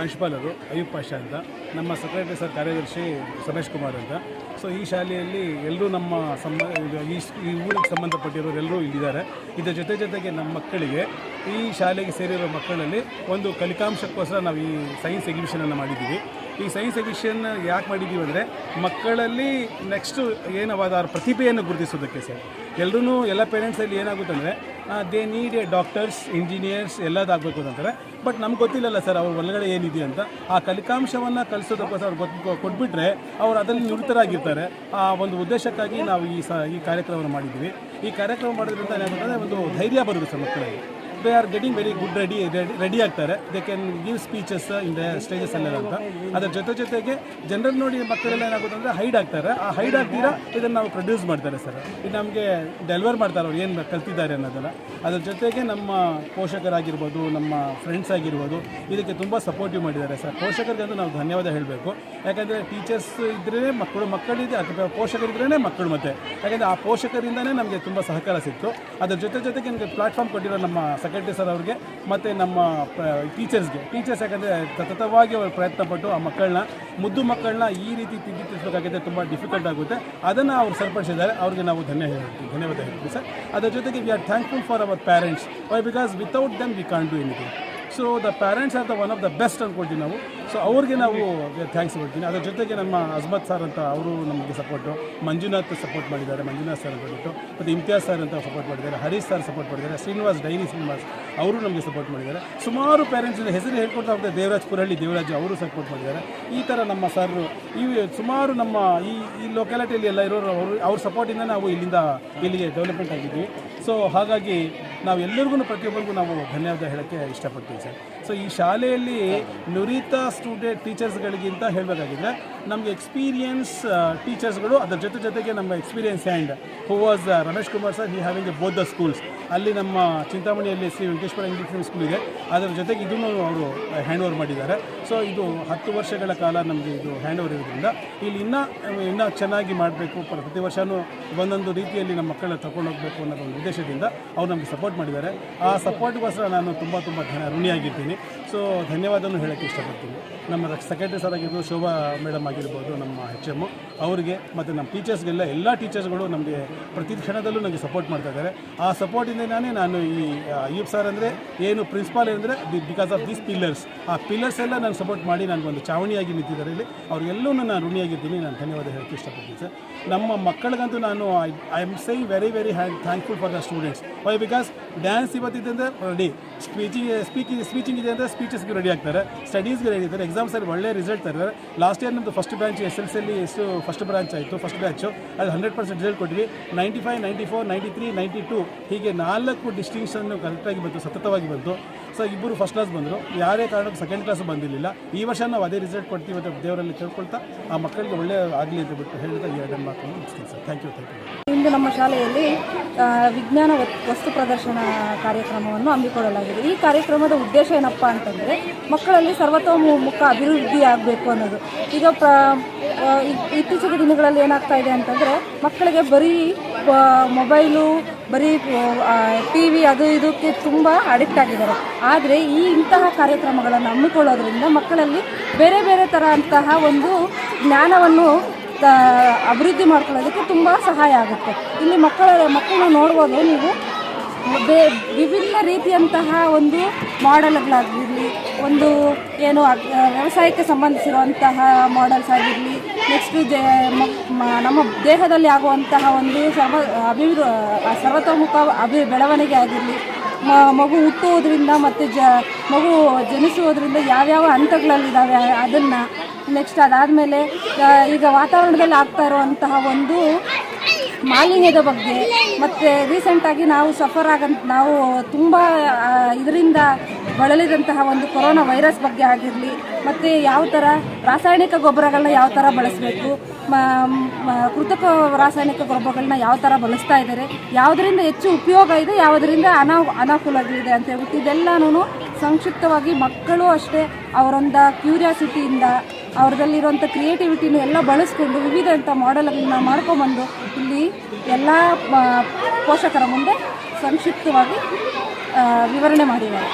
ಪ್ರಾಂಶುಪಾಲರು ಅಯ್ಯೂಬ್ ಪಾಷಾ ಅಂತ, ನಮ್ಮ ಸೆಕ್ರೆಟರಿ ಸರ್ ಕಾರ್ಯದರ್ಶಿ ಸಮೇಶ್ ಕುಮಾರ್ ಅಂತ. ಸೊ ಈ ಶಾಲೆಯಲ್ಲಿ ಎಲ್ಲರೂ ನಮ್ಮ ಸಂಬ, ಇದು ಈ ಈ ಊರಿಗೆ ಸಂಬಂಧಪಟ್ಟಿರೋರು ಎಲ್ಲರೂ ಇಲ್ಲಿದ್ದಾರೆ. ಇದರ ಜೊತೆ ಜೊತೆಗೆ ನಮ್ಮ ಮಕ್ಕಳಿಗೆ, ಈ ಶಾಲೆಗೆ ಸೇರಿರೋ ಮಕ್ಕಳಲ್ಲಿ ಒಂದು ಕಲಿಕಾಂಶಕ್ಕೋಸ್ಕರ ನಾವು ಈ ಸೈನ್ಸ್ ಎಕ್ಸಿಬಿಷನನ್ನು ಮಾಡಿದ್ದೀವಿ. ಈ ಸೈನ್ಸ್ ಎಕ್ಸಿಬಿಷನ್ ಯಾಕೆ ಮಾಡಿದ್ದೀವಿ ಅಂದರೆ ಮಕ್ಕಳಲ್ಲಿ ನೆಕ್ಸ್ಟು ಏನವಾದ ಅವ್ರ ಪ್ರತಿಭೆಯನ್ನು ಗುರುತಿಸೋದಕ್ಕೆ ಸರ್. ಎಲ್ಲರೂ ಎಲ್ಲ ಪೇರೆಂಟ್ಸಲ್ಲಿ ಏನಾಗುತ್ತೆ ಅಂದರೆ they need a doctors engineers ಎಲ್ಲದಾಗಬೇಕು ಅಂತಾರೆ. ಬಟ್ ನಮ್ಗೆ ಗೊತ್ತಿಲ್ಲಲ್ಲ ಸರ್ ಅವ್ರ ಒಳಗಡೆ ಏನಿದೆ ಅಂತ. ಆ ಕಲಿಕಾಂಶವನ್ನು ಕಲಿಸೋದಕ್ಕೋಸ್ಕರ ಅವ್ರು ಗೊತ್ತು ಕೊಟ್ಬಿಟ್ರೆ ಅವ್ರು ಅದರಲ್ಲಿ ನಿರತರಾಗಿರ್ತಾರೆ ಆ ಒಂದು ಉದ್ದೇಶಕ್ಕಾಗಿ ನಾವು ಈ ಸ, ಈ ಕಾರ್ಯಕ್ರಮವನ್ನು ಮಾಡಿದ್ದೀವಿ. ಈ ಕಾರ್ಯಕ್ರಮ ಮಾಡೋದ್ರಿಂದ ಏನಾಗುತ್ತೆ ಒಂದು ಧೈರ್ಯ ಬರುತ್ತೆ ಸರ್ ಮಕ್ಕಳಿಗೆ they are getting very good ready ready ಆಗ್ತಾರೆ. They can give speeches in the stages ಅಲ್ಲೆಲ್ಲ ಅಂತ. ಅದರ ಜೊತೆ ಜೊತೆಗೆ ಜನರಲ್ ನೋಡಿ ಮಕ್ಕಳೆಲ್ಲ ಏನಾಗುತ್ತೆ ಅಂದರೆ ಹೈಡ್ ಆಗ್ತಾರೆ. ಆ ಹೈಡ್ ಆಗ್ತೀರಾ? ಇದನ್ನು ನಾವು ಪ್ರೊಡ್ಯೂಸ್ ಮಾಡ್ತಾರೆ ಸರ್ ಇದು ನಮಗೆ ಡೆಲಿವರ್ ಮಾಡ್ತಾರೆ ಅವ್ರು ಏನು ಕಲ್ತಿದ್ದಾರೆ ಅನ್ನೋದನ್ನು. ಅದ್ರ ಜೊತೆಗೆ ನಮ್ಮ ಪೋಷಕರಾಗಿರ್ಬೋದು, ನಮ್ಮ ಫ್ರೆಂಡ್ಸ್ ಆಗಿರ್ಬೋದು, ಇದಕ್ಕೆ ತುಂಬ ಸಪೋರ್ಟಿವ್ ಮಾಡಿದ್ದಾರೆ ಸರ್ ಪೋಷಕರಿಗಂತೂ ನಾವು ಧನ್ಯವಾದ ಹೇಳಬೇಕು. ಯಾಕಂದರೆ ಟೀಚರ್ಸ್ ಇದ್ರೇ ಮಕ್ಕಳು ಮಕ್ಕಳಿದೆ ಅಥವಾ ಪೋಷಕರಿದ್ರೇ ಮಕ್ಕಳು ಮತ್ತೆ. ಯಾಕಂದರೆ ಆ ಪೋಷಕರಿಂದಲೇ ನಮಗೆ ತುಂಬ ಸಹಕಾರ ಸಿಕ್ತು. ಅದರ ಜೊತೆ ಜೊತೆಗೆ ನಮಗೆ ಪ್ಲಾಟ್ಫಾರ್ಮ್ ಕೊಟ್ಟಿರೋ ನಮ್ಮ ಸೆಕ್ರೆಟರಿ ಸರ್ ಅವ್ರಿಗೆ, ಮತ್ತು ನಮ್ಮ ಟೀಚರ್ಸ್ಗೆ ಟೀಚರ್ಸ್ ಯಾಕಂದರೆ ಸತತವಾಗಿ ಅವರು ಪ್ರಯತ್ನ ಪಟ್ಟು ಆ ಮಕ್ಕಳನ್ನ, ಮುದ್ದು ಮಕ್ಕಳನ್ನ ಈ ರೀತಿ ತಿದ್ದಿ ತಿಳಿಸ್ಬೇಕಾಗಿದೆ ತುಂಬ ಡಿಫಿಕಲ್ಟ್ ಆಗುತ್ತೆ. ಅದನ್ನು ಅವ್ರು ಸರಿಪಡಿಸಿದ್ದಾರೆ. ಅವ್ರಿಗೆ ನಾವು ಧನ್ಯ ಹೇಳ್ತೀವಿ. ಧನ್ಯವಾದ ಹೇಳ್ತೀವಿ ಸರ್ ಅದರ ಜೊತೆಗೆ we are thankful for our parents why because without them we can't do anything so the parents are the one of the best ಅಂದ್ಕೊಳ್ತೀವಿ ನಾವು. ಸೊ ಅವ್ರಿಗೆ ನಾವು ಥ್ಯಾಂಕ್ಸ್ ಕೊಡ್ತೀನಿ ಅದ್ರ ಜೊತೆಗೆ ನಮ್ಮ ಅಜ್ಮತ್ ಸರ್ ಅಂತ ಅವರು ನಮಗೆ ಸಪೋರ್ಟು ಮಂಜುನಾಥ್ ಸಪೋರ್ಟ್ ಮಾಡಿದ್ದಾರೆ, ಮಂಜುನಾಥ್ ಸರ್ ಅಂದ್ಬಿಟ್ಟು ಮತ್ತು ಇಮ್ತಿಯಾಸ್ ಸರ್ ಅಂತ ಸಪೋರ್ಟ್ ಮಾಡಿದ್ದಾರೆ, ಹರೀಶ್ ಸರ್ ಸಪೋರ್ಟ್ ಮಾಡಿದ್ದಾರೆ, ಶ್ರೀನಿವಾಸ್, ಡೈನಿ ಶ್ರೀನಿವಾಸ್ ಅವರು ನಮಗೆ ಸಪೋರ್ಟ್ ಮಾಡಿದ್ದಾರೆ. ಸುಮಾರು ಪೇರೆಂಟ್ಸ್ ಹೆಸರು ಹೇಳ್ಕೊಡ್ತಾ ಹೋಗ್ತಾರೆ ದೇವರಾಜ್ ಪುರಹಳ್ಳಿ ದೇವರಾಜ್ ಅವರು ಸಪೋರ್ಟ್ ಮಾಡಿದ್ದಾರೆ. ಈ ಥರ ನಮ್ಮ ಸರ್ ಈ ಸುಮಾರು ನಮ್ಮ ಈ ಈ ಲೊಕ್ಯಾಲಿಟಿಯಲ್ಲಿ ಎಲ್ಲ ಇರೋರು ಅವರು, ಅವ್ರ ಸಪೋರ್ಟಿಂದ ನಾವು ಇಲ್ಲಿಂದ ಇಲ್ಲಿಗೆ ಡೆವಲಪ್ಮೆಂಟ್ ಆಗಿದ್ವಿ. ಸೊ ಹಾಗಾಗಿ ನಾವು ಎಲ್ಲರಿಗೂ ಪ್ರತಿಯೊಬ್ಬರಿಗೂ ನಾವು ಧನ್ಯವಾದ ಹೇಳೋಕ್ಕೆ ಇಷ್ಟಪಡ್ತೀವಿ ಸರ್ ಸೊ ಈ ಶಾಲೆಯಲ್ಲಿ ನುರಿತ ಸ್ಟೂಡೆಂಟ್ ಟೀಚರ್ಸ್ಗಳಿಗಿಂತ ಹೇಳಬೇಕಾಗಿದ್ರೆ ನಮಗೆ ಎಕ್ಸ್ಪೀರಿಯನ್ಸ್ ಟೀಚರ್ಸ್ಗಳು ಅದರ ಜೊತೆ ಜೊತೆಗೆ ನಮ್ಮ experience and who was Ramesh Kumar sir he having a both the schools ಅಲ್ಲಿ ನಮ್ಮ ಚಿಂತಾಮಣಿಯಲ್ಲಿ Shri Venkateshwara English medium school ಇದೆ. ಅದರ ಜೊತೆಗೆ ಇದನ್ನು ಅವರು ಹ್ಯಾಂಡ್ ಓವರ್ ಮಾಡಿದ್ದಾರೆ. ಸೊ ಇದು ಹತ್ತು ವರ್ಷಗಳ ಕಾಲ ನಮಗೆ ಇದು ಹ್ಯಾಂಡ್ ಓವರ್ ಇರೋದ್ರಿಂದ ಇಲ್ಲಿ ಇನ್ನೂ ಇನ್ನೂ ಚೆನ್ನಾಗಿ ಮಾಡಬೇಕು ಪ್ರತಿ ವರ್ಷವೂ ಒಂದೊಂದು ರೀತಿಯಲ್ಲಿ ನಮ್ಮ ಮಕ್ಕಳನ್ನ ತಗೊಂಡು ಹೋಗಬೇಕು ಅನ್ನೋ ಒಂದು ಉದ್ದೇಶದಿಂದ ಅವ್ರು ನಮಗೆ ಸಪೋರ್ಟ್ ಮಾಡಿದ್ದಾರೆ. ಆ ಸಪೋರ್ಟ್ಗೋಸ್ಕರ ನಾನು ತುಂಬ ತುಂಬ ಧನ ಋಣಿಯಾಗಿರ್ತೀನಿ ಸೊ ಧನ್ಯವಾದನೂ ಹೇಳೋಕ್ಕೆ ಇಷ್ಟಪಡ್ತೀನಿ. ನಮ್ಮ ಸೆಕ್ರೆಟರಿ ಸರ್ ಆಗಿರ್ಬೋದು, ಶೋಭಾ ಮೇಡಮ್ ಆಗಿರ್ಬೋದು, ನಮ್ಮ ಹೆಚ್ ಎಂ ಅವರಿಗೆ, ಮತ್ತು ನಮ್ಮ ಟೀಚರ್ಸ್ಗೆಲ್ಲ ಎಲ್ಲ ಟೀಚರ್ಸ್ಗಳು ನಮಗೆ ಪ್ರತಿ ಕ್ಷಣದಲ್ಲೂ ನಮಗೆ ಸಪೋರ್ಟ್ ಮಾಡ್ತಾ ಇದ್ದಾರೆ. ಆ ಸಪೋರ್ಟಿಂದನೇ ನಾನು ಈ ಅಯ್ಯೂಬ್ ಸರ್ ಅಂದರೆ ಏನು ಪ್ರಿನ್ಸಿಪಾಲ್ ಅಂದರೆ ಬಿಕಾಸ್ ಆಫ್ ದಿಸ್ ಪಿಲ್ಲರ್ಸ್ ಆ ಪಿಲ್ಲರ್ಸ್ ಎಲ್ಲ ನಾನು ಸಪೋರ್ಟ್ ಮಾಡಿ ನನಗೊಂದು ಚಾವಣಿಯಾಗಿ ನಿಂತಿದ್ದಾರೆ ಇಲ್ಲಿ. ಅವ್ರಿಗೆಲ್ಲೂ ನಾನು ಋಣಿಯಾಗಿದ್ದೀನಿ. ನಾನು ಧನ್ಯವಾದ ಹೇಳಕ್ಕೆ ಇಷ್ಟಪಡ್ತೀನಿ ಸರ್ ನಮ್ಮ ಮಕ್ಕಳಿಗಂತೂ ನಾನು I I am so very very and thankful for the students why because dance ಇವತ್ತಿದೆ ಅಂದರೆ ರೆಡಿ ಸ್ಪೀಚಿಂಗ್ ಸ್ಪೀಕಿಂಗ್ ಸ್ಪೀಚಿಂಗ್ ಇದೆ ಅಂದರೆ ಸ್ಪೀಚಸ್ಗೆ ರೆಡಿ ಆಗ್ತಾರೆ. ಸ್ಟಡೀಸ್ಗೆ ರೆಡಿ ಇದ್ದಾರೆ. ಎಕ್ಸಾಮ್ಸಲ್ಲಿ ಒಳ್ಳೆ ರಿಸಲ್ಟ್ ತರ್ತಾರೆ ಲಾಸ್ಟ್ ಇಯರ್ ನಮ್ಮದು ಫಸ್ಟ್ ಬ್ರಾಂಚ್ ಎಸ್ ಎಲ್ ಸಿಯಲ್ಲಿ ಎಷ್ಟು ಫಸ್ಟ್ ಬ್ರಾಂಚ್ ಆಯಿತು ಫಸ್ಟ್ ಬ್ಯಾಚು ಅದು ಹಂಡ್ರೆಡ್ ಪರ್ಸೆಂಟ್ ರಿಸಲ್ಟ್ ಕೊಟ್ವಿ ninety five ninety four ninety three ninety two ಹೀಗೆ ನಾಲ್ಕು ಡಿಸ್ಟಿಂಕ್ಷನ್ನು ಕರೆಕ್ಟಾಗಿ ಬಂತು, ಸತತವಾಗಿ ಬಂತು. ಸೊ ಇಬ್ಬರು ಫಸ್ಟ್ ಕ್ಲಾಸ್ ಬಂದರು. ಯಾರೇ ಕಾರಣಕ್ಕೂ ಸೆಕೆಂಡ್ ಕ್ಲಾಸ್ ಬಂದಿರಲಿಲ್ಲ. ಈ ವರ್ಷ ನಾವು ಅದೇ ರಿಸಲ್ಟ್ ಕೊಡ್ತೀವಿ ಅಂತ ದೇವರಲ್ಲಿ ಕೇಳ್ಕೊಳ್ತಾ, ಆ ಮಕ್ಕಳಿಗೆ ಒಳ್ಳೆ ಆಗಲಿ ಅಂತ ಬಿಟ್ಟು ಹೇಳ್ತಾ ಈ ಎರಡನ್ನು ಮುಗಿಸ್ತೀನಿ sir. Thank you thank you ಇಂದು ನಮ್ಮ ಶಾಲೆಯಲ್ಲಿ ವಿಜ್ಞಾನ ವಸ್ತು ಪ್ರದರ್ಶನ ಕಾರ್ಯಕ್ರಮವನ್ನು ಹಮ್ಮಿಕೊಳ್ಳಲಾಗಿದೆ. ಈ ಕಾರ್ಯಕ್ರಮದ ಉದ್ದೇಶ ಏನಪ್ಪ ಅಂತಂದರೆ, ಮಕ್ಕಳಲ್ಲಿ ಸರ್ವತೋಮುಖ ಅಭಿವೃದ್ಧಿ ಆಗಬೇಕು ಅನ್ನೋದು. ಈಗ ಪ್ರ ಇತ್ತೀಚಿನ ದಿನಗಳಲ್ಲಿ ಏನಾಗ್ತಾ ಇದೆ ಅಂತಂದರೆ, ಮಕ್ಕಳಿಗೆ ಬರೀ ಮೊಬೈಲು ಬರೀ ಟಿ ವಿ ಅದು ಇದಕ್ಕೆ ತುಂಬ ಅಡಿಕ್ಟ್ ಆಗಿದ್ದಾರೆ. ಆದರೆ ಈ ಇಂತಹ ಕಾರ್ಯಕ್ರಮಗಳನ್ನು ಹಮ್ಮಿಕೊಳ್ಳೋದ್ರಿಂದ ಮಕ್ಕಳಲ್ಲಿ ಬೇರೆ ಬೇರೆ ಥರ ಅಂತಹ ಒಂದು ಜ್ಞಾನವನ್ನು ಅಭಿವೃದ್ಧಿ ಮಾಡ್ಕೊಳ್ಳೋದಕ್ಕೆ ತುಂಬ ಸಹಾಯ ಆಗುತ್ತೆ. ಇಲ್ಲಿ ಮಕ್ಕಳ, ಮಕ್ಕಳನ್ನ ನೋಡ್ಬೋದು ನೀವು. ವಿಭಿನ್ನ ರೀತಿಯಂತಹ ಒಂದು ಮಾಡೆಲ್ಗಳಾಗಿರಲಿ, ಒಂದು ಏನು ವ್ಯವಸಾಯಕ್ಕೆ ಸಂಬಂಧಿಸಿರುವಂತಹ ಮಾಡೆಲ್ಸ್ ಆಗಿರಲಿ ನೆಕ್ಸ್ಟ್ ಮ- ನಮ್ಮ ದೇಹದಲ್ಲಿ ಆಗುವಂತಹ ಒಂದು ಸರ್ವ, ಅಭಿವೃ ಸರ್ವತೋಮುಖ ಅಭಿ, ಬೆಳವಣಿಗೆ ಆಗಿರಲಿ ಮಗು ಹುಟ್ಟುವುದರಿಂದ ಮತ್ತು ಜ, ಮಗು ಜನಿಸುವುದರಿಂದ ಯಾವ್ಯಾವ ಹಂತಗಳಲ್ಲಿದ್ದಾವೆ, ಅದನ್ನು ನೆಕ್ಸ್ಟ್ ಅದಾದಮೇಲೆ ಈಗ ವಾತಾವರಣದಲ್ಲಿ ಆಗ್ತಾ ಇರುವಂತಹ ಒಂದು ಮಾಲಿನ್ಯದ ಬಗ್ಗೆ. ಮತ್ತು ರೀಸೆಂಟಾಗಿ ನಾವು ಸಫರ್ ಆಗಂತ ನಾವು ತುಂಬ ಇದರಿಂದ ಬಳಲಿದಂತಹ ಒಂದು ಕೊರೋನಾ ವೈರಸ್ ಬಗ್ಗೆ ಆಗಿರಲಿ, ಮತ್ತು ಯಾವ ಥರ ರಾಸಾಯನಿಕ ಗೊಬ್ಬರಗಳನ್ನ ಯಾವ ಥರ ಬಳಸಬೇಕು ಕೃತಕ ರಾಸಾಯನಿಕ ಗೊಬ್ಬರಗಳನ್ನ ಯಾವ ಥರ ಬಳಸ್ತಾ ಇದ್ದಾರೆ ಯಾವುದರಿಂದ ಹೆಚ್ಚು ಉಪಯೋಗ ಇದೆ, ಯಾವುದರಿಂದ ಅನಾ ಅನಾನುಕೂಲಗಳಿದೆ ಅಂತ ಹೇಳ್ಬಿಟ್ಟು ಇದೆಲ್ಲನೂ ಸಂಕ್ಷಿಪ್ತವಾಗಿ ಮಕ್ಕಳು ಅಷ್ಟೇ ಅವರೊಂದ ಕ್ಯೂರಿಯಾಸಿಟಿಯಿಂದ ಅವ್ರದಲ್ಲಿರುವಂಥ ಕ್ರಿಯೇಟಿವಿಟಿನ ಎಲ್ಲ ಬಳಸ್ಕೊಂಡು ವಿವಿಧ ಮಾಡೆಲ್ಗಳನ್ನ ಮಾಡ್ಕೊಂಬಂದು ಇಲ್ಲಿ ಎಲ್ಲ ಪೋಷಕರ ಮುಂದೆ ಸಂಕ್ಷಿಪ್ತವಾಗಿ ವಿವರಣೆ ಮಾಡಿದ್ದಾರೆ.